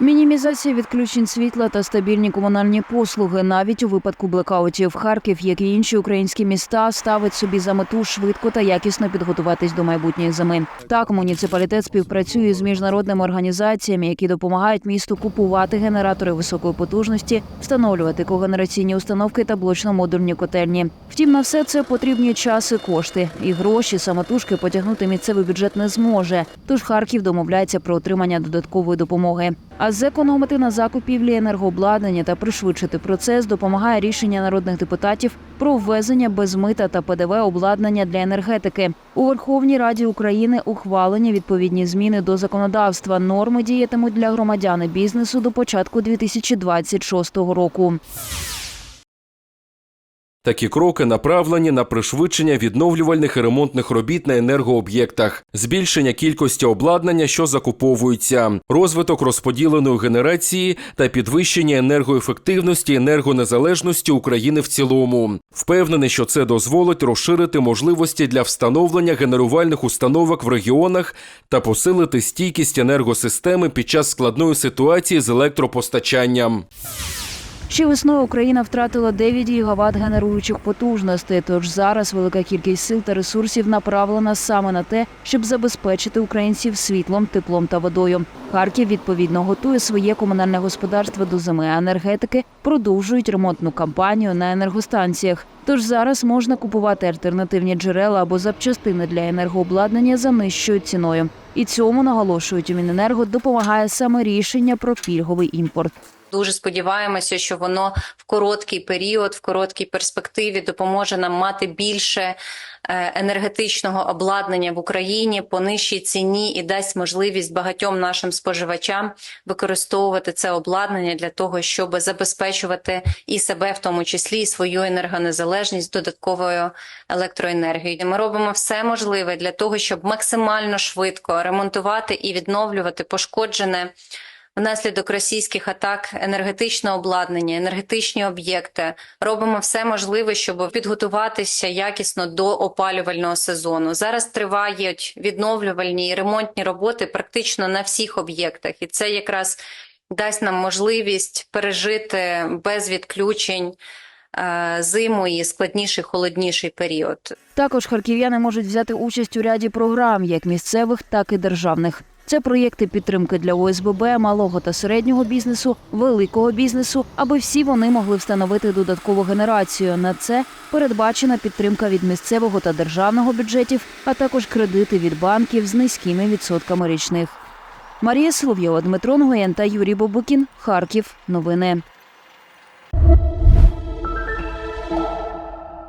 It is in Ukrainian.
Мінімізація відключень світла та стабільні комунальні послуги навіть у випадку блекаутів. Харків, як і інші українські міста, ставить собі за мету швидко та якісно підготуватись до майбутньої зими. Так, муніципалітет співпрацює з міжнародними організаціями, які допомагають місту купувати генератори високої потужності, встановлювати когенераційні установки та блочно-модульні котельні. Втім, на все це потрібні час і кошти. І гроші самотужки потягнути місцевий бюджет не зможе. Тож Харків домовляється про отримання додаткової допомоги. А зекономити на закупівлі енергообладнання та пришвидшити процес допомагає рішення народних депутатів про ввезення без мита та ПДВ обладнання для енергетики. У Верховній Раді України ухвалені відповідні зміни до законодавства. Норми діятимуть для громадян і бізнесу до початку 2026 року. Такі кроки направлені на пришвидшення відновлювальних і ремонтних робіт на енергооб'єктах, збільшення кількості обладнання, що закуповується, розвиток розподіленої генерації та підвищення енергоефективності і енергонезалежності України в цілому. Впевнений, що це дозволить розширити можливості для встановлення генерувальних установок в регіонах та посилити стійкість енергосистеми під час складної ситуації з електропостачанням. Ще весною Україна втратила 9 гігават генеруючих потужностей. Тож зараз велика кількість сил та ресурсів направлена саме на те, щоб забезпечити українців світлом, теплом та водою. Харків відповідно готує своє комунальне господарство до зими. Енергетики продовжують ремонтну кампанію на енергостанціях. Тож зараз можна купувати альтернативні джерела або запчастини для енергообладнання за нижчою ціною. І цьому наголошують у Міненерго допомагає саме рішення про пільговий імпорт. Дуже сподіваємося, що воно в короткий період, в короткій перспективі допоможе нам мати більше е, енергетичного обладнання в Україні по нижчій ціні і дасть можливість багатьом нашим споживачам використовувати це обладнання для того, щоб забезпечувати і себе, в тому числі, і свою енергонезалежність додатковою електроенергією. Ми робимо все можливе для того, щоб максимально швидко ремонтувати і відновлювати пошкоджене внаслідок російських атак енергетичне обладнання, енергетичні об'єкти. Робимо все можливе, щоб підготуватися якісно до опалювального сезону. Зараз тривають відновлювальні і ремонтні роботи практично на всіх об'єктах, і це якраз дасть нам можливість пережити без відключень е, зиму і складніший холодніший період. Також харків'яни можуть взяти участь у ряді програм, як місцевих, так і державних. Це проєкти підтримки для ОСББ, малого та середнього бізнесу, великого бізнесу, аби всі вони могли встановити додаткову генерацію. На це передбачена підтримка від місцевого та державного бюджетів, а також кредити від банків з низькими відсотками річних. Марія Соловйова, Дмитро Нгоєн та Юрій Бобукін. Харків. Новини.